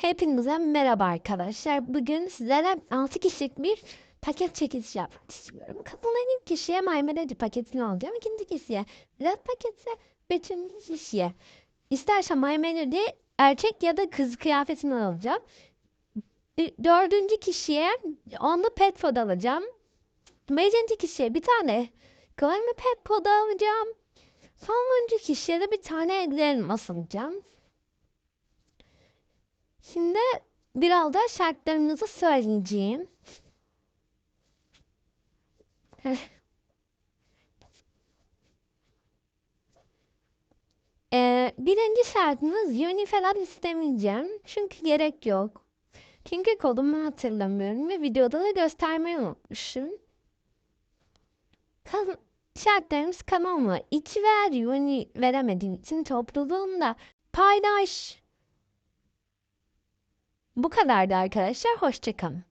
Hepinize merhaba arkadaşlar. Bugün sizlere 6 kişilik bir paket çekilişi yapmak istiyorum. Katılan ilk kişiye maymunacı paketini alacağım. İkinci kişiye red paketse bütün kişiye. İstersen maymunacı erkek ya da kız kıyafetini alacağım. Dördüncü kişiye onlu pet pod alacağım. Beşinci kişiye bir tane Glammy pet pod alacağım. Sonuncu kişiye de bir tane elmas alacağım. Şimdi biraz da şartlarınızı söyleyeceğim. Ee, birinci şartımız uni falan istemeyeceğim. Çünkü gerek yok. Çünkü kodumu hatırlamıyorum ve videoda da göstermeyi unutmuşum. Kan şartlarımız kanalıma iç ver, uni veremediğim için topluluğumda paylaş. Bu kadardı arkadaşlar. Hoşçakalın.